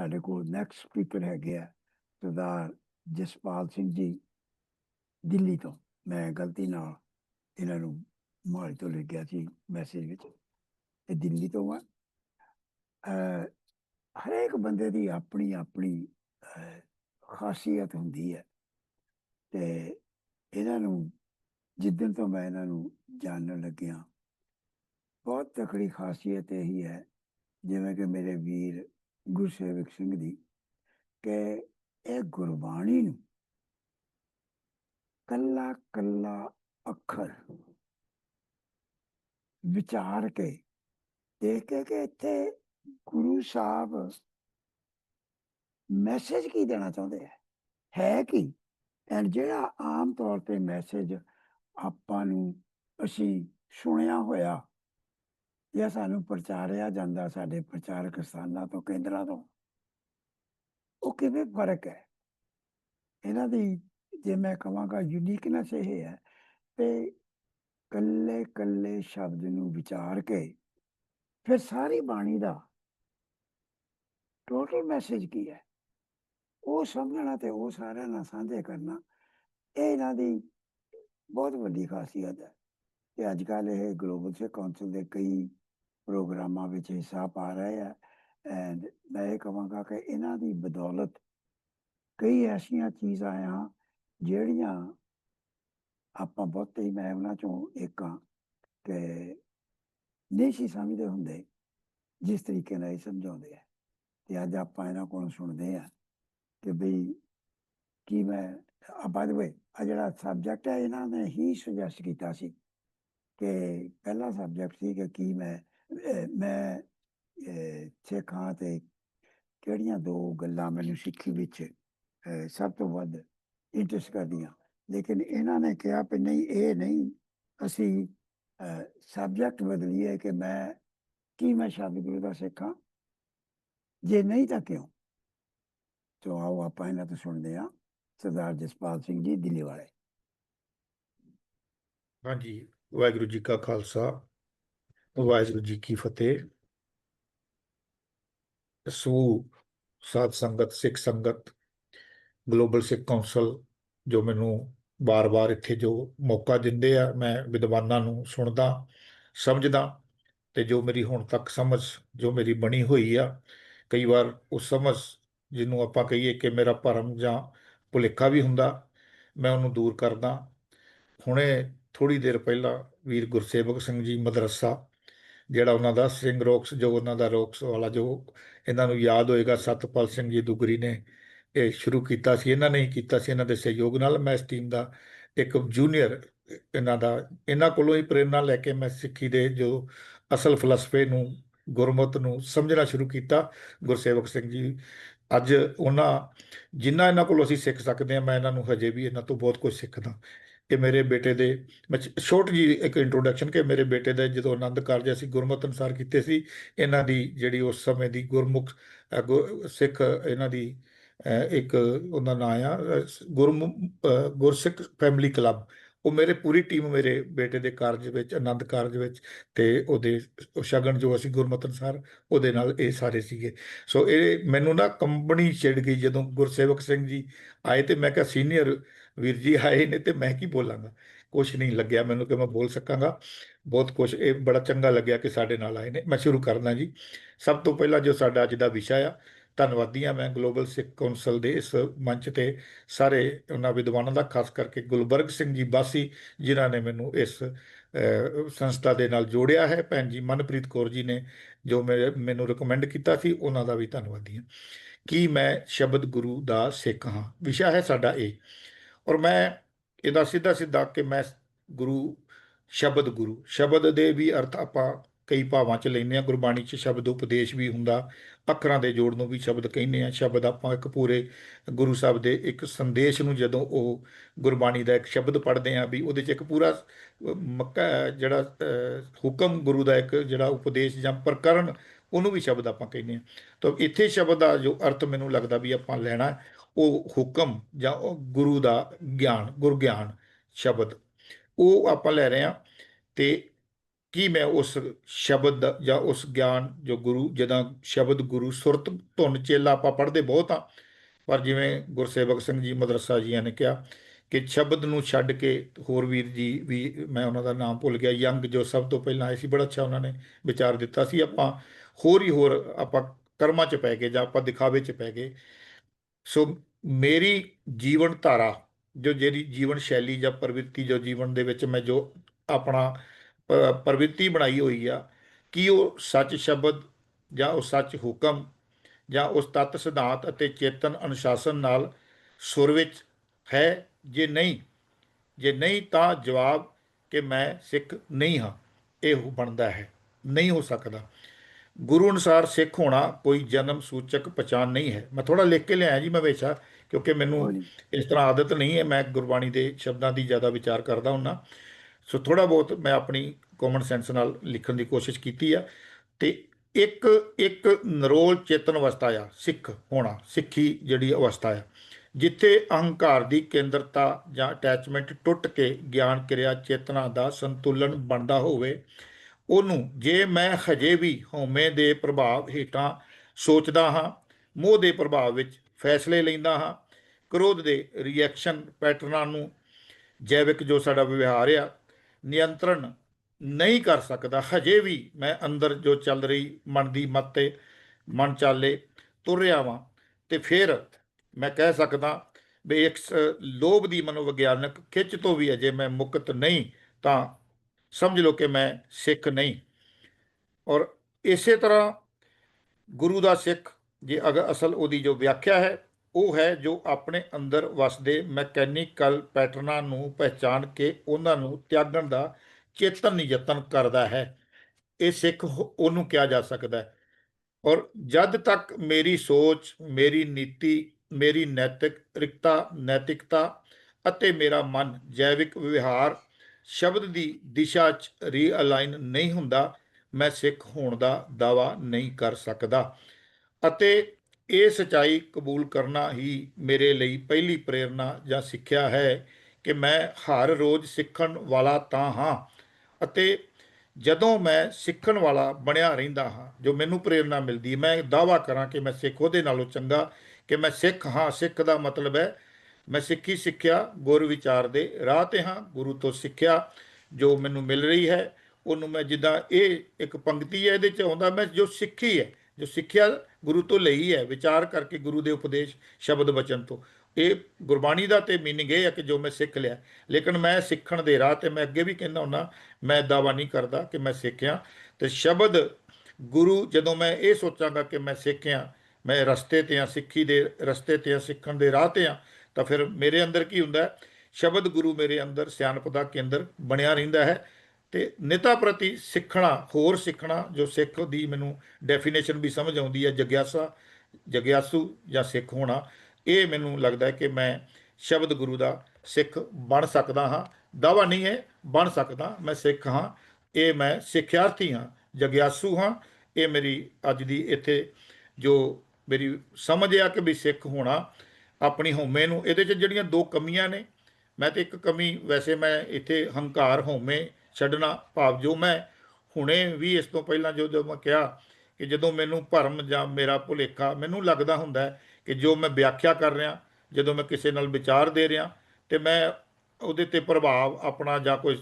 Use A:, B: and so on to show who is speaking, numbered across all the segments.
A: ਸਾਡੇ ਕੋਲ next speaker ਹੈਗੇ ਆ, ਸਰਦਾਰ ਜਸਪਾਲ ਸਿੰਘ ਜੀ ਦਿੱਲੀ ਤੋਂ। ਮੈਂ ਗਲਤੀ ਨਾਲ ਇਹਨਾਂ ਨੂੰ ਮੋਹਾਲੀ ਤੋਂ ਲਿਖਿਆ ਸੀ ਮੈਸੇਜ ਵਿੱਚ ਇਹ ਦਿੱਲੀ ਤੋਂ ਆ। ਹਰੇਕ ਬੰਦੇ ਦੀ ਆਪਣੀ ਆਪਣੀ ਖਾਸੀਅਤ ਹੁੰਦੀ ਹੈ। ਤੇ ਇਹਨਾਂ ਨੂੰ ਜਿੱਦਣ ਤੋਂ ਮੈਂ ਇਹਨਾਂ ਨੂੰ ਜਾਣਨ ਲੱਗਿਆ, ਬਹੁਤ ਤਕੜੀ ਖਾਸੀਅਤ ਇਹੀ ਹੈ, ਜਿਵੇਂ ਕਿ ਮੇਰੇ ਵੀਰ ਗੁਰਸੇਵਕ ਸਿੰਘ ਦੀ ਕਿ ਇਹ ਗੁਰਬਾਣੀ ਨੂੰ ਕੱਲਾ ਕੱਲਾ ਅੱਖਰ ਵਿਚਾਰ ਕੇ ਦੇਖ ਕੇ ਕਿ ਇੱਥੇ ਗੁਰੂ ਸਾਹਿਬ ਮੈਸੇਜ ਕੀ ਦੇਣਾ ਚਾਹੁੰਦੇ ਹੈ ਹੈ ਕੀ? ਐਂਡ ਜਿਹੜਾ ਆਮ ਤੌਰ ਤੇ ਮੈਸੇਜ ਆਪਾਂ ਨੂੰ ਅਸੀਂ ਸੁਣਿਆ ਹੋਇਆ ਜਾਂ ਸਾਨੂੰ ਪ੍ਰਚਾਰਿਆ ਜਾਂਦਾ ਸਾਡੇ ਪ੍ਰਚਾਰਕ ਸਥਾਨਾਂ ਤੋਂ, ਕੇਂਦਰਾਂ ਤੋਂ। ਉਹ ਕਿਵੇਂ ਫ਼ਰਕ ਹੈ? ਇਹਨਾਂ ਦੀ ਜੇ ਮੈਂ ਕਹਾਂਗਾ ਯੂਨੀਕਨੈਸ ਇਹ ਹੈ ਤੇ ਕੱਲੇ ਕੱਲੇ ਸ਼ਬਦ ਨੂੰ ਵਿਚਾਰ ਕੇ ਫਿਰ ਸਾਰੀ ਬਾਣੀ ਦਾ ਟੋਟਲ ਮੈਸੇਜ ਕੀ ਹੈ? ਉਹ ਸਮਝਣਾ ਤੇ ਉਹ ਸਾਰਿਆਂ ਨਾਲ ਸਾਂਝੇ ਕਰਨਾ, ਇਹ ਇਹਨਾਂ ਦੀ ਬਹੁਤ ਵੱਡੀ ਖਾਸੀਅਤ ਹੈ। ਤੇ ਅੱਜ ਕੱਲ੍ਹ ਇਹ ਗਲੋਬਲ ਸੇ ਕਾਉਂਸਲ ਦੇ ਕਈ ਪ੍ਰੋਗਰਾਮਾਂ ਵਿੱਚ ਹਿੱਸਾ ਪਾ ਰਹੇ ਆ ਐਂਡ ਮੈਂ ਇਹ ਕਹਾਂਗਾ ਕਿ ਇਹਨਾਂ ਦੀ ਬਦੌਲਤ ਕਈ ਐਸੀਆਂ ਚੀਜ਼ਾਂ ਆ ਜਿਹੜੀਆਂ ਆਪਾਂ ਬਹੁਤੇ ਹੀ ਮੈਂ ਉਹਨਾਂ ਚੋਂ ਇੱਕ ਹਾਂ ਕਿ ਨਹੀਂ ਸੀ ਸਮਝਦੇ ਹੁੰਦੇ ਜਿਸ ਤਰੀਕੇ ਨਾਲ ਇਹ ਸਮਝਾਉਂਦੇ ਆ। ਤੇ ਅੱਜ ਆਪਾਂ ਇਹਨਾਂ ਕੋਲੋਂ ਸੁਣਦੇ ਆ ਕਿ ਬਈ ਕੀ ਮੈਂ ਆ ਬਾਈ ਵੇ ਆ ਜਿਹੜਾ ਸਬਜੈਕਟ ਹੈ ਇਹਨਾਂ ਨੇ ਹੀ ਸੁਜੈਸਟ ਕੀਤਾ ਸੀ ਕਿ ਪਹਿਲਾ ਸਬਜੈਕਟ ਸੀ ਕਿ ਕੀ ਮੈਂ ਮੈਂ ਅਹ ਸਿੱਖਾਂ ਤੇ ਕਿਹੜੀਆਂ ਦੋ ਗੱਲਾਂ ਮੈਨੂੰ ਸਿੱਖੀ ਵਿੱਚ ਸਭ ਤੋਂ ਵੱਧ ਇੰਟਰਸਟ ਕਰਦੀਆਂ। ਲੇਕਿਨ ਇਹਨਾਂ ਨੇ ਕਿਹਾ ਕਿ ਨਹੀਂ, ਇਹ ਨਹੀਂ, ਅਸੀਂ ਸਬਜੈਕਟ ਬਦਲੀਏ ਕਿ ਮੈਂ ਕੀ ਮੈਂ ਸ਼ਬਦ ਗੁਰੂ ਦਾ ਸਿੱਖਾਂ? ਜੇ ਨਹੀਂ ਤਾਂ ਕਿਉਂ? ਤੋ ਆਓ ਆਪਾਂ ਇਹਨਾਂ ਤੋਂ ਸੁਣਦੇ ਹਾਂ, ਸਰਦਾਰ ਜਸਪਾਲ ਸਿੰਘ ਜੀ, ਦਿੱਲੀ ਵਾਲੇ।
B: ਹਾਂਜੀ, ਵਾਹਿਗੁਰੂ ਜੀ ਕਾ ਖਾਲਸਾ। ਵਾਹਿਗੁਰੂ ਜੀ ਕੀ ਫਤਿਹ ਸੋ ਸਾਧ ਸੰਗਤ ਸਿੱਖ ਸੰਗਤ ਗਲੋਬਲ ਸਿੱਖ ਕੌਂਸਲ ਜੋ ਮੈਨੂੰ ਬਾਰ-ਬਾਰ ਇੱਥੇ ਜੋ ਮੌਕਾ ਦਿੰਦੇ ਆ, ਮੈਂ ਵਿਦਵਾਨਾਂ ਨੂੰ ਸੁਣਦਾ, ਸਮਝਦਾ ਤੇ ਜੋ ਮੇਰੀ ਹੁਣ ਤੱਕ ਸਮਝ, ਜੋ ਮੇਰੀ ਬਣੀ ਹੋਈ ਆ, ਕਈ ਵਾਰ ਉਹ ਸਮਝ ਜਿਹਨੂੰ ਆਪਾਂ ਕਹੀਏ ਕਿ ਮੇਰਾ ਭਰਮ ਜਾਂ ਭੁਲੇਖਾ ਵੀ ਹੁੰਦਾ, ਮੈਂ ਉਹਨੂੰ ਦੂਰ ਕਰਦਾ। ਹੁਣੇ ਥੋੜੀ ਦੇਰ ਪਹਿਲਾਂ ਵੀਰ ਗੁਰਸੇਵਕ ਸਿੰਘ ਜੀ ਮਦਰਸਾ ਜਿਹੜਾ ਉਹਨਾਂ ਦਾ ਸਿੰਘ ਰੋਕਸ, ਜੋ ਉਹਨਾਂ ਦਾ ਰੋਕਸ ਵਾਲਾ ਜੋ ਇਹਨਾਂ ਨੂੰ ਯਾਦ ਹੋਏਗਾ, ਸਤਪਾਲ ਸਿੰਘ ਜੀ ਦੁਗਰੀ ਨੇ ਇਹ ਸ਼ੁਰੂ ਕੀਤਾ ਸੀ, ਇਹਨਾਂ ਨੇ ਹੀ ਕੀਤਾ ਸੀ, ਇਹਨਾਂ ਦੇ ਸਹਿਯੋਗ ਨਾਲ ਮੈਂ ਇਸ ਟੀਮ ਦਾ ਇੱਕ ਜੂਨੀਅਰ ਇਹਨਾਂ ਦਾ, ਇਹਨਾਂ ਕੋਲੋਂ ਹੀ ਪ੍ਰੇਰਣਾ ਲੈ ਕੇ ਮੈਂ ਸਿੱਖੀ ਦੇ ਜੋ ਅਸਲ ਫਲਸਫੇ ਨੂੰ, ਗੁਰਮਤ ਨੂੰ ਸਮਝਣਾ ਸ਼ੁਰੂ ਕੀਤਾ। ਗੁਰਸੇਵਕ ਸਿੰਘ ਜੀ, ਅੱਜ ਉਹਨਾਂ, ਜਿੰਨਾ ਇਹਨਾਂ ਕੋਲੋਂ ਅਸੀਂ ਸਿੱਖ ਸਕਦੇ ਹਾਂ, ਮੈਂ ਇਹਨਾਂ ਨੂੰ ਹਜੇ ਵੀ ਇਹਨਾਂ ਤੋਂ ਬਹੁਤ ਕੁਝ ਸਿੱਖਦਾ। ਕਿ ਮੇਰੇ ਬੇਟੇ ਦੇ ਮੈਂ ਛੋਟੀ ਜੀ ਇੱਕ ਇੰਟਰੋਡਕਸ਼ਨ ਕਿ ਮੇਰੇ ਬੇਟੇ ਦੇ ਜਦੋਂ ਆਨੰਦ ਕਾਰਜ ਅਸੀਂ ਗੁਰਮਤ ਅਨੁਸਾਰ ਕੀਤੇ ਸੀ ਇਹਨਾਂ ਦੀ ਜਿਹੜੀ ਉਸ ਸਮੇਂ ਦੀ ਗੁਰਮੁਖ ਅ, ਸਿੱਖ ਇਹਨਾਂ ਦੀ ਇੱਕ ਉਹਨਾਂ ਦਾ ਨਾਂ ਆ ਅ, ਗੁਰਮੁ ਗੁਰਸਿੱਖ ਫੈਮਿਲੀ ਕਲੱਬ ਉਹ ਮੇਰੇ ਪੂਰੀ ਟੀਮ ਮੇਰੇ ਬੇਟੇ ਦੇ ਕਾਰਜ ਵਿੱਚ ਆਨੰਦ ਕਾਰਜ ਵਿੱਚ ਤੇ ਉਹਦੇ ਸ਼ਗਨ ਜੋ ਅਸੀਂ ਗੁਰਮਤ ਅਨੁਸਾਰ ਉਹਦੇ ਨਾਲ ਇਹ ਸਾਰੇ ਸੀਗੇ। ਸੋ ਇਹ ਮੈਨੂੰ ਨਾ ਕੰਬਣੀ ਛਿੜ ਗਈ ਜਦੋਂ ਗੁਰਸੇਵਕ ਸਿੰਘ ਜੀ ਆਏ ਤੇ ਮੈਂ ਕਿਹਾ ਸੀਨੀਅਰ ਵੀਰ ਜੀ ਆਏ ਨੇ ਤੇ ਮੈਂ ਕੀ ਬੋਲਾਂਗਾ? ਕੁਝ ਨਹੀਂ ਲੱਗਿਆ ਮੈਨੂੰ ਕਿ ਮੈਂ ਬੋਲ ਸਕਾਂਗਾ। ਬਹੁਤ ਕੁਝ ਇਹ ਬੜਾ ਚੰਗਾ ਲੱਗਿਆ ਕਿ ਸਾਡੇ ਨਾਲ ਆਏ ਨੇ। ਮੈਂ ਸ਼ੁਰੂ ਕਰਦਾ ਜੀ। ਸਭ ਤੋਂ ਪਹਿਲਾਂ ਜੋ ਸਾਡਾ ਅੱਜ ਦਾ ਵਿਸ਼ਾ ਆ ਧੰਨਵਾਦੀ ਹਾਂ ਮੈਂ ਗਲੋਬਲ ਸਿੱਖ ਕੌਂਸਲ ਦੇ ਇਸ ਮੰਚ ਤੇ ਸਾਰੇ ਉਹਨਾਂ ਵਿਦਵਾਨਾਂ ਦਾ, ਖਾਸ ਕਰਕੇ ਗੁਲਬਰਗ ਸਿੰਘ ਜੀ ਬਾਸੀ, ਜਿਨ੍ਹਾਂ ਨੇ ਮੈਨੂੰ ਇਸ ਸੰਸਥਾ ਦੇ ਨਾਲ ਜੋੜਿਆ ਹੈ। ਭੈਣ ਜੀ ਮਨਪ੍ਰੀਤ ਕੌਰ ਜੀ ਨੇ ਜੋ ਮੇਰੇ ਮੈਨੂੰ ਰეკਮੈਂਡ ਕੀਤਾ ਸੀ, ਉਹਨਾਂ ਦਾ ਵੀ ਧੰਨਵਾਦੀ ਹਾਂ। ਕੀ ਮੈਂ ਸ਼ਬਦ ਗੁਰੂ ਦਾ ਸਿੱਖ ਹਾਂ? ਵਿਸ਼ਾ ਹੈ ਸਾਡਾ ਇਹ ਔਰ ਮੈਂ ਇਹਦਾ ਸਿੱਧਾ ਸਿੱਧਾ ਕਿ ਮੈਂ ਗੁਰੂ ਸ਼ਬਦ ਗੁਰੂ ਸ਼ਬਦ ਦੇ ਵੀ ਅਰਥ ਆਪਾਂ ਕਈ ਭਾਵਾਂ ਚ ਲੈਂਦੇ ਆ ਗੁਰਬਾਣੀ ਚ ਸ਼ਬਦ ਉਪਦੇਸ਼ ਵੀ ਹੁੰਦਾ ਅੱਖਰਾਂ ਦੇ ਜੋੜ ਨੂੰ ਵੀ ਸ਼ਬਦ ਕਹਿੰਦੇ ਆ ਸ਼ਬਦ ਆਪਾਂ ਇੱਕ ਪੂਰੇ ਗੁਰੂ ਸਾਹਿਬ ਦੇ ਇੱਕ ਸੰਦੇਸ਼ ਨੂੰ ਜਦੋਂ ਉਹ ਗੁਰਬਾਣੀ ਦਾ ਇੱਕ ਸ਼ਬਦ ਪੜ੍ਹਦੇ ਆ ਵੀ ਉਹਦੇ ਚ ਇੱਕ ਪੂਰਾ ਅਹ, ਮੱਕਾ ਜਿਹੜਾ ਹੁਕਮ ਗੁਰੂ ਦਾ ਇੱਕ ਜਿਹੜਾ ਉਪਦੇਸ਼ ਜਾਂ ਪ੍ਰਕਰਨ ਉਹਨੂੰ ਵੀ ਸ਼ਬਦ ਆਪਾਂ ਕਹਿੰਦੇ ਆ ਤਾਂ ਇੱਥੇ ਸ਼ਬਦ ਦਾ ਜੋ ਅਰਥ ਮੈਨੂੰ ਲੱਗਦਾ ਵੀ ਆਪਾਂ ਲੈਣਾ ਉਹ ਹੁਕਮ ਜਾਂ ਉਹ ਗੁਰੂ ਦਾ ਗਿਆਨ, ਗੁਰ ਗਿਆਨ ਸ਼ਬਦ, ਉਹ ਆਪਾਂ ਲੈ ਰਹੇ ਆ ਤੇ ਕੀ ਮੈਂ ਉਸ ਸ਼ਬਦ ਦਾ ਜਾਂ ਉਸ ਗਿਆਨ ਜੋ ਗੁਰੂ, ਜਦਾਂ ਸ਼ਬਦ ਗੁਰੂ ਸੁਰਤ ਧੁਨ ਚੇਲਾ ਆਪਾਂ ਪੜ੍ਹਦੇ ਬਹੁਤ ਆ ਪਰ ਜਿਵੇਂ ਗੁਰਸੇਵਕ ਸਿੰਘ ਜੀ ਮਦਰਸਾ ਜੀਆਂ ਨੇ ਕਿਹਾ ਕਿ ਸ਼ਬਦ ਨੂੰ ਛੱਡ ਕੇ ਹੋਰ ਵੀਰ ਜੀ ਵੀ ਮੈਂ ਉਹਨਾਂ ਦਾ ਨਾਮ ਭੁੱਲ ਗਿਆ, ਯੰਗ ਜੋ ਸਭ ਤੋਂ ਪਹਿਲਾਂ ਆਏ ਸੀ, ਬੜਾ ਅੱਛਾ ਉਹਨਾਂ ਨੇ ਵਿਚਾਰ ਦਿੱਤਾ ਸੀ, ਆਪਾਂ ਹੋਰ ਹੀ ਹੋਰ ਆਪਾਂ ਕਰਮਾਂ 'ਚ ਪੈ ਗਏ ਜਾਂ ਆਪਾਂ ਦਿਖਾਵੇ 'ਚ ਪੈ ਗਏ। ਸੋ ਮੇਰੀ ਜੀਵਨ ਧਾਰਾ ਜੋ ਜਿਹੜੀ ਜੀਵਨ ਸ਼ੈਲੀ ਜਾਂ ਪ੍ਰਵਿਰਤੀ, ਜੋ ਜੀਵਨ ਦੇ ਵਿੱਚ ਮੈਂ ਜੋ ਆਪਣਾ ਪ੍ਰਵਿਰਤੀ ਬਣਾਈ ਹੋਈ ਆ, ਕੀ ਉਹ ਸੱਚ ਸ਼ਬਦ ਜਾਂ ਉਹ ਸੱਚ ਹੁਕਮ ਜਾਂ ਉਸ ਤੱਤ ਸਿਧਾਂਤ ਅਤੇ ਚੇਤਨ ਅਨੁਸ਼ਾਸਨ ਨਾਲ ਸੁਰ ਵਿੱਚ ਹੈ ਜੇ ਨਹੀਂ ਜੇ ਨਹੀਂ ਤਾਂ ਜਵਾਬ ਕਿ ਮੈਂ ਸਿੱਖ ਨਹੀਂ ਹਾਂ, ਇਹ ਬਣਦਾ ਹੈ, ਨਹੀਂ ਹੋ ਸਕਦਾ। ਗੁਰੂ ਅਨੁਸਾਰ ਸਿੱਖ ਹੋਣਾ ਕੋਈ ਜਨਮ ਸੂਚਕ ਪਛਾਣ ਨਹੀਂ ਹੈ। ਮੈਂ ਥੋੜਾ ਲਿਖ ਕੇ ਲਿਆਇਆ ਜੀ ਮੈਂ ਵੇਚਾ ਕਿਉਂਕਿ ਮੈਨੂੰ ਇਸ ਤਰ੍ਹਾਂ ਆਦਤ ਨਹੀਂ ਹੈ। ਮੈਂ ਗੁਰਬਾਣੀ ਦੇ ਸ਼ਬਦਾਂ ਦੀ ਜ਼ਿਆਦਾ ਵਿਚਾਰ ਕਰਦਾ ਹੁੰਨਾ। ਸੋ ਥੋੜਾ ਬਹੁਤ ਮੈਂ ਆਪਣੀ ਕਾਮਨ ਸੈਂਸ ਨਾਲ ਲਿਖਣ ਦੀ ਕੋਸ਼ਿਸ਼ ਕੀਤੀ ਆ। ਤੇ ਇੱਕ ਇੱਕ ਨਰੋਲ ਚੇਤਨ ਅਵਸਥਾ ਆ ਸਿੱਖ ਹੋਣਾ ਸਿੱਖੀ ਜਿਹੜੀ ਅਵਸਥਾ ਆ ਜਿੱਥੇ ਅਹੰਕਾਰ ਦੀ ਕੇਂਦਰਤਾ ਜਾਂ ਅਟੈਚਮੈਂਟ ਟੁੱਟ ਕੇ ਗਿਆਨ ਕਿਰਿਆ ਚੇਤਨਾ ਦਾ ਸੰਤੁਲਨ ਬਣਦਾ ਹੋਵੇ। ਉਹਨੂੰ, ਜੇ ਮੈਂ ਹਜੇ ਵੀ ਹਉਮੈ ਦੇ ਪ੍ਰਭਾਵ ਹੇਠਾਂ ਸੋਚਦਾ ਹਾਂ, ਮੋਹ ਦੇ ਪ੍ਰਭਾਵ ਵਿੱਚ ਫੈਸਲੇ ਲੈਂਦਾ ਹਾਂ, ਕ੍ਰੋਧ ਦੇ ਰਿਐਕਸ਼ਨ ਪੈਟਰਨਾਂ ਨੂੰ ਜੈਵਿਕ ਜੋ ਸਾਡਾ ਵਿਵਹਾਰ ਆ, ਨਿਯੰਤਰਣ ਨਹੀਂ ਕਰ ਸਕਦਾ। ਹਜੇ ਵੀ ਮੈਂ ਅੰਦਰ ਜੋ ਚੱਲ ਰਹੀ ਮਨ ਦੀ ਮੱਤ ਤੇ ਮਨ ਚਾਲੇ ਤੁਰ ਰਿਹਾ ਵਾਂ ਤੇ ਫਿਰ ਮੈਂ ਕਹਿ ਸਕਦਾ ਵੀ ਇੱਕ ਲੋਭ ਦੀ ਮਨੋਵਿਗਿਆਨਕ ਖਿੱਚ ਤੋਂ ਵੀ ਅਜੇ ਮੈਂ ਮੁਕਤ ਨਹੀਂ, ਤਾਂ ਸਮਝ ਲਓ ਕਿ ਮੈਂ ਸਿੱਖ ਨਹੀਂ। ਔਰ ਇਸੇ ਤਰ੍ਹਾਂ ਗੁਰੂ ਦਾ ਸਿੱਖ, ਜੇ ਅਗਰ ਅਸਲ ਉਹਦੀ ਜੋ ਵਿਆਖਿਆ ਹੈ, ਉਹ ਹੈ ਜੋ ਆਪਣੇ ਅੰਦਰ ਵਸਦੇ ਮੈਕੈਨੀਕਲ ਪੈਟਰਨਾਂ ਨੂੰ ਪਹਿਚਾਨ ਕੇ ਉਹਨਾਂ ਨੂੰ ਤਿਆਗਣ ਦਾ ਚੇਤਨ ਯਤਨ ਕਰਦਾ ਹੈ। ਇਹ ਸਿੱਖ ਉਹਨੂੰ ਕਿਹਾ ਜਾ ਸਕਦਾ ਹੈ। ਔਰ ਜਦ ਤੱਕ ਮੇਰੀ ਸੋਚ, ਮੇਰੀ ਨੀਤੀ, ਮੇਰੀ ਨੈਤਿਕਤਾ ਨੈਤਿਕਤਾ ਅਤੇ ਮੇਰਾ ਮਨ ਜੈਵਿਕ ਵਿਵਹਾਰ ਸ਼ਬਦ ਦੀ ਦਿਸ਼ਾ 'ਚ ਰੀਅਲਾਈਨ ਨਹੀਂ ਹੁੰਦਾ, ਮੈਂ ਸਿੱਖ ਹੋਣ ਦਾ ਦਾਵਾ ਨਹੀਂ ਕਰ ਸਕਦਾ। ਅਤੇ ਇਹ ਸਚਾਈ ਕਬੂਲ ਕਰਨਾ ਹੀ ਮੇਰੇ ਲਈ ਪਹਿਲੀ ਪ੍ਰੇਰਣਾ ਜਾਂ ਸਿੱਖਿਆ ਹੈ ਕਿ ਮੈਂ ਹਰ ਰੋਜ਼ ਸਿੱਖਣ ਵਾਲਾ ਤਾਂ ਹਾਂ ਅਤੇ ਜਦੋਂ ਮੈਂ ਸਿੱਖਣ ਵਾਲਾ ਬਣਿਆ ਰਹਿੰਦਾ ਹਾਂ, ਜੋ ਮੈਨੂੰ ਪ੍ਰੇਰਣਾ ਮਿਲਦੀ ਹੈ, ਮੈਂ ਦਾਵਾ ਕਰਾਂ ਕਿ ਮੈਂ ਸਿੱਖ, ਉਹਦੇ ਨਾਲੋਂ ਚੰਗਾ ਕਿ ਮੈਂ ਸਿੱਖ ਹਾਂ। ਸਿੱਖ ਦਾ ਮਤਲਬ ਹੈ ਮੈਂ ਸਿੱਖੀ ਸਿੱਖਿਆ ਗੁਰ ਵਿਚਾਰ ਦੇ ਰਾਹ ਤੇ ਹਾਂ, ਗੁਰੂ ਤੋਂ ਸਿੱਖਿਆ ਜੋ ਮੈਨੂੰ ਮਿਲ ਰਹੀ ਹੈ। ਉਹਨੂੰ ਮੈਂ ਜਿੱਦਾਂ ਇਹ ਇੱਕ ਪੰਕਤੀ ਹੈ ਇਹਦੇ ਚ ਆਉਂਦਾ, ਮੈਂ ਜੋ ਸਿੱਖੀ ਹੈ, ਜੋ ਸਿੱਖਿਆ ਗੁਰੂ ਤੋਂ ਲਈ ਹੈ, ਵਿਚਾਰ ਕਰਕੇ ਗੁਰੂ ਦੇ ਉਪਦੇਸ਼ ਸ਼ਬਦ ਬਚਨ ਤੋਂ। ਇਹ ਗੁਰਬਾਣੀ ਦਾ ਤੇ ਮੀਨਿੰਗ ਇਹ ਹੈ ਕਿ ਜੋ ਮੈਂ ਸਿੱਖ ਲਿਆ। ਲੇਕਿਨ ਮੈਂ ਸਿੱਖਣ ਦੇ ਰਾਹ ਤੇ ਮੈਂ ਅੱਗੇ ਵੀ ਕਹਿੰਦਾ ਹੁੰਨਾ ਮੈਂ ਦਾਵਾ ਨਹੀਂ ਕਰਦਾ ਕਿ ਮੈਂ ਸਿੱਖਿਆ। ਤੇ ਸ਼ਬਦ ਗੁਰੂ, ਜਦੋਂ ਮੈਂ ਇਹ ਸੋਚਾਂਗਾ ਕਿ ਮੈਂ ਸਿੱਖਿਆ, ਮੈਂ ਰਸਤੇ ਤੇ ਆ ਸਿੱਖੀ ਦੇ ਰਸਤੇ ਤੇ ਆ ਸਿੱਖਣ ਦੇ ਰਾਹ ਤੇ ਆ ਤਾਂ ਫਿਰ ਮੇਰੇ ਅੰਦਰ ਕੀ ਹੁੰਦਾ ਸ਼ਬਦ ਗੁਰੂ ਮੇਰੇ ਅੰਦਰ, ਸਿਆਣਪ ਦਾ ਕੇਂਦਰ ਬਣਿਆ ਰਹਿੰਦਾ ਹੈ ਤੇ ਨੇਤਾ ਪ੍ਰਤੀ ਸਿੱਖਣਾ, ਹੋਰ ਸਿੱਖਣਾ ਜੋ ਸਿੱਖ ਦੀ ਮੈਨੂੰ ਡੈਫੀਨੇਸ਼ਨ ਵੀ ਸਮਝ ਆਉਂਦੀ ਹੈ, ਜਗਿਆਸਾ, ਜਗਿਆਸੂ ਜਾਂ ਸਿੱਖ ਹੋਣਾ, ਇਹ ਮੈਨੂੰ ਲੱਗਦਾ ਹੈ ਕਿ ਮੈਂ ਸ਼ਬਦ ਗੁਰੂ ਦਾ ਸਿੱਖ ਬਣ ਸਕਦਾ ਹਾਂ। ਦਾਵਾ ਨਹੀਂ ਹੈ, ਬਣ ਸਕਦਾ, ਮੈਂ ਸਿੱਖ ਹਾਂ, ਇਹ ਮੈਂ ਸਿੱਖਿਆਰਥੀ ਹਾਂ, ਜਗਿਆਸੂ ਹਾਂ, ਇਹ ਮੇਰੀ ਅੱਜ ਦੀ ਇੱਥੇ ਜੋ ਮੇਰੀ ਸਮਝ ਆ ਕਿ ਵੀ ਸਿੱਖ ਹੋਣਾ ਆਪਣੀ ਹਉਮੈ ਨੂੰ। ਇਹਦੇ 'ਚ ਜਿਹੜੀਆਂ ਦੋ ਕਮੀਆਂ ਨੇ, ਮੈਂ ਤੇ ਇੱਕ ਕਮੀ ਵੈਸੇ ਮੈਂ ਇੱਥੇ ਹੰਕਾਰ ਹਉਮੈ ਛੱਡਣਾ ਭਾਵ ਜੋ ਮੈਂ ਹੁਣੇ ਵੀ ਇਸ ਤੋਂ ਪਹਿਲਾਂ ਜੋ ਜੋ ਮੈਂ ਕਿਹਾ ਕਿ ਜਦੋਂ ਮੈਨੂੰ ਭਰਮ ਜਾਂ ਮੇਰਾ ਭੁਲੇਖਾ, ਮੈਨੂੰ ਲੱਗਦਾ ਹੁੰਦਾ ਹੈ ਕਿ ਜੋ ਮੈਂ ਵਿਆਖਿਆ ਕਰ ਰਿਹਾ, ਜਦੋਂ ਮੈਂ ਕਿਸੇ ਨਾਲ ਵਿਚਾਰ ਦੇ ਰਿਹਾ, ਤੇ ਮੈਂ ਉਹਦੇ ਤੇ ਪ੍ਰਭਾਵ ਆਪਣਾ ਜਾਂ ਕੋਈ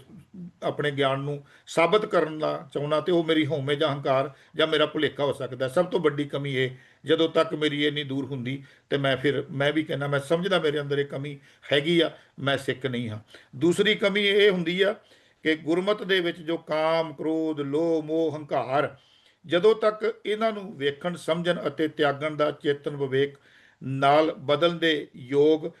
B: ਆਪਣੇ ਗਿਆਨ ਨੂੰ ਸਾਬਤ ਕਰਨ ਦਾ ਚਾਹੁੰਦਾ, ਤੇ ਉਹ ਮੇਰੀ ਹਉਮੈ ਜਾਂ ਹੰਕਾਰ ਜਾਂ ਮੇਰਾ ਭੁਲੇਖਾ ਹੋ ਸਕਦਾ। ਸਭ ਤੋਂ ਵੱਡੀ ਕਮੀ ਇਹ ਜਦੋਂ ਤੱਕ ਮੇਰੀ ਇਹ ਨਹੀਂ ਦੂਰ ਹੁੰਦੀ ਤੇ ਮੈਂ ਫਿਰ, ਮੈਂ ਵੀ ਕਹਿੰਦਾ, ਮੈਂ ਸਮਝਦਾ ਮੇਰੇ ਅੰਦਰ ਇਹ ਕਮੀ ਹੈਗੀ ਆ, ਮੈਂ ਸਿੱਖ ਨਹੀਂ ਹਾਂ। ਦੂਸਰੀ ਕਮੀ ਇਹ ਹੁੰਦੀ ਆ ਕਿ ਗੁਰਮਤ ਦੇ ਵਿੱਚ ਜੋ ਕਾਮ, ਕ੍ਰੋਧ, ਲੋਭ, ਮੋਹ, ਹੰਕਾਰ, ਜਦੋਂ ਤੱਕ ਇਹਨਾਂ ਨੂੰ ਵੇਖਣ, ਸਮਝਣ ਅਤੇ ਤਿਆਗਣ ਦਾ ਚੇਤਨ ਵਿਵੇਕ ਨਾਲ ਬਦਲਣ ਦੇ ਯੋਗ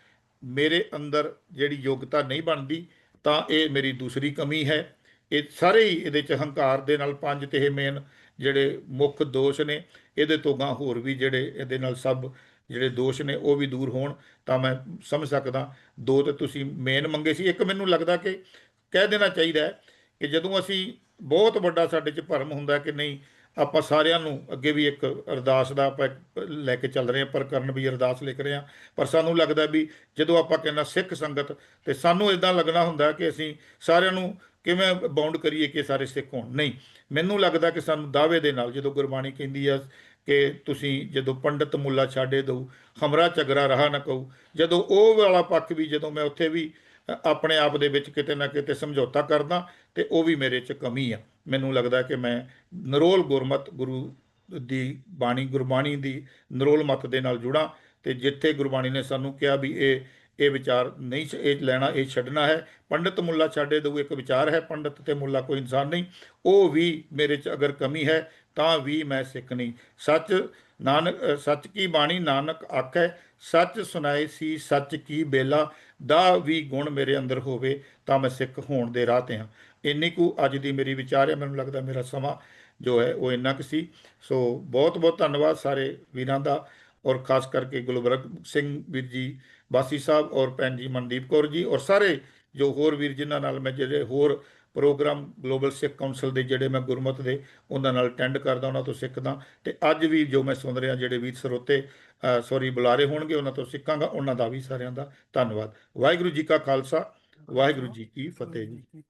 B: ਮੇਰੇ ਅੰਦਰ ਜਿਹੜੀ ਯੋਗਤਾ ਨਹੀਂ ਬਣਦੀ, ਤਾਂ ਇਹ ਮੇਰੀ ਦੂਸਰੀ ਕਮੀ ਹੈ। ਇਹ ਸਾਰੇ ਹੀ ਇਹਦੇ ਚ ਹੰਕਾਰ ਦੇ ਨਾਲ ਪੰਜ ਤੇ ਇਹ ਮੇਨ ਜਿਹੜੇ ਮੁੱਖ ਦੋਸ਼ ਨੇ। ਇਹਦੇ ਤੋਂ ਗਾਂ ਹੋਰ ਵੀ ਜਿਹੜੇ ਇਹਦੇ ਨਾਲ ਸਭ ਜਿਹੜੇ ਦੋਸ਼ ਨੇ ਉਹ ਵੀ ਦੂਰ ਹੋਣ, ਤਾਂ ਮੈਂ ਸਮਝ ਸਕਦਾ। ਦੋ ਤੇ ਤੁਸੀਂ ਮੇਨ ਮੰਗੇ ਸੀ, ਇੱਕ ਮੈਨੂੰ ਲੱਗਦਾ ਕਿ ਕਹਿ ਦੇਣਾ ਚਾਹੀਦਾ ਹੈ ਕਿ ਜਦੋਂ ਅਸੀਂ ਬਹੁਤ ਵੱਡਾ ਸਾਡੇ 'ਚ ਭਰਮ ਹੁੰਦਾ ਕਿ ਨਹੀਂ, ਆਪਾਂ ਸਾਰਿਆਂ ਨੂੰ ਅੱਗੇ ਵੀ ਇੱਕ ਅਰਦਾਸ ਦਾ ਆਪਾਂ ਲੈ ਕੇ ਚੱਲ ਰਹੇ ਹਾਂ, ਪਰ ਕਰਨ ਵੀ ਅਰਦਾਸ ਲਿਖ ਰਹੇ ਹਾਂ। ਪਰ ਸਾਨੂੰ ਲੱਗਦਾ ਵੀ ਜਦੋਂ ਆਪਾਂ ਕਹਿੰਦਾ ਸਿੱਖ ਸੰਗਤ, ਤੇ ਸਾਨੂੰ ਇਦਾਂ ਲੱਗਣਾ ਹੁੰਦਾ ਕਿ ਅਸੀਂ ਸਾਰਿਆਂ ਨੂੰ ਕਿਵੇਂ ਬਾਉਂਡ ਕਰੀਏ ਕਿ ਸਾਰੇ ਸਿੱਖ ਹੋਣ। ਨਹੀਂ, ਮੈਨੂੰ ਲੱਗਦਾ ਕਿ ਸਾਨੂੰ ਦਾਅਵੇ ਦੇ ਨਾਲ, ਜਦੋਂ ਗੁਰਬਾਣੀ ਕਹਿੰਦੀ ਆ ਕਿ ਤੁਸੀਂ ਜਦੋਂ ਪੰਡਤ ਮੁੱਲਾ ਛਾੜੇ ਦਊ, ਹਮਰਾ ਝਗੜਾ ਰਹਾ ਨਾ ਕਹੂ। ਜਦੋਂ ਉਹ ਵਾਲਾ ਪੱਖ ਵੀ, ਜਦੋਂ ਮੈਂ ਉੱਥੇ ਵੀ ਆਪਣੇ ਆਪ ਦੇ ਵਿੱਚ ਕਿਤੇ ਨਾ ਕਿਤੇ ਸਮਝੌਤਾ ਕਰਦਾ, ਤੇ ਉਹ ਵੀ ਮੇਰੇ 'ਚ ਕਮੀ ਆ। ਮੈਨੂੰ ਲੱਗਦਾ ਕਿ ਮੈਂ ਨਰੋਲ ਗੁਰਮਤ, ਗੁਰੂ ਦੀ ਬਾਣੀ, ਗੁਰਬਾਣੀ ਦੀ ਨਰੋਲ ਮਤ ਦੇ ਨਾਲ ਜੁੜਾਂ, ਤੇ ਜਿੱਥੇ ਗੁਰਬਾਣੀ ਨੇ ਸਾਨੂੰ ਕਿਹਾ ਵੀ ਇਹ ਇਹ ਵਿਚਾਰ ਨਹੀਂ ਛ- ਇਹ ਲੈਣਾ, ਇਹ ਛੱਡਣਾ ਹੈ। ਪੰਡਤ ਮੁੱਲਾ ਛਾੜੇ ਦਊ, ਇੱਕ ਵਿਚਾਰ ਹੈ। ਪੰਡਤ ਤੇ ਮੁੱਲਾ ਕੋਈ ਇਨਸਾਨ ਨਹੀਂ। ਉਹ ਵੀ ਮੇਰੇ 'ਚ ਅਗਰ ਕਮੀ ਹੈ, ਤਾਂ ਵੀ ਮੈਂ ਸਿੱਖ ਨਹੀਂ। ਸੱਚ ਨਾਨਕ ਸੱਚ ਕੀ ਬਾਣੀ ਨਾਨਕ ਆਖੈ, ਸੱਚ ਸੁਣਾਏ ਸੀ ਸੱਚ ਕੀ ਬੇਲਾ। ਦਾ ਵੀ ਗੁਣ ਮੇਰੇ ਅੰਦਰ ਹੋਵੇ, ਤਾਂ ਮੈਂ ਸਿੱਖ ਹੋਣ ਦੇ ਰਾਹ ਤੇ ਹਾਂ। ਇੰਨੀ ਕੁ ਅੱਜ ਦੀ ਮੇਰੀ ਵਿਚਾਰ ਹੈ। ਮੈਨੂੰ ਲੱਗਦਾ ਮੇਰਾ ਸਮਾਂ ਜੋ ਹੈ, ਉਹ ਇੰਨਾ ਕੁ ਸੀ। ਸੋ ਬਹੁਤ ਬਹੁਤ ਧੰਨਵਾਦ ਸਾਰੇ ਵੀਰਾਂ ਦਾ। ਔਰ ਖਾਸ ਕਰਕੇ ਗੁਲਬਰਗ ਸਿੰਘ ਵੀਰ ਜੀ ਬਾਸੀ ਸਾਹਿਬ ਔਰ ਭੈਣ ਜੀ ਮਨਦੀਪ ਕੌਰ ਜੀ ਔਰ ਸਾਰੇ ਜੋ ਹੋਰ ਵੀਰ ਜਿਨ੍ਹਾਂ ਨਾਲ ਮੈਂ ਜਿਹੜੇ ਹੋਰ ਪ੍ਰੋਗਰਾਮ ਗਲੋਬਲ ਸਿੱਖ ਕਾਉਂਸਲ ਦੇ ਜਿਹੜੇ ਮੈਂ ਗੁਰਮਤ ਦੇ ਉਹਨਾਂ ਨਾਲ ਅਟੈਂਡ ਕਰਦਾ, ਉਹਨਾਂ ਤੋਂ ਸਿੱਖਦਾ ਤੇ ਅੱਜ ਵੀ ਜੋ ਮੈਂ ਸੁਣ ਰਿਹਾ ਜਿਹੜੇ ਵੀਰ ਸਰੋਤੇ ਸੌਰੀ ਬੁਲਾਰੇ ਹੋਣਗੇ ਉਹਨਾਂ ਤੋਂ ਸਿੱਖਾਂਗਾ, ਉਹਨਾਂ ਦਾ ਵੀ ਸਾਰਿਆਂ ਦਾ ਧੰਨਵਾਦ। ਵਾਹਿਗੁਰੂ ਜੀ ਕਾ ਖਾਲਸਾ, ਵਾਹਿਗੁਰੂ ਜੀ ਕੀ ਫਤਿਹ ਜੀ।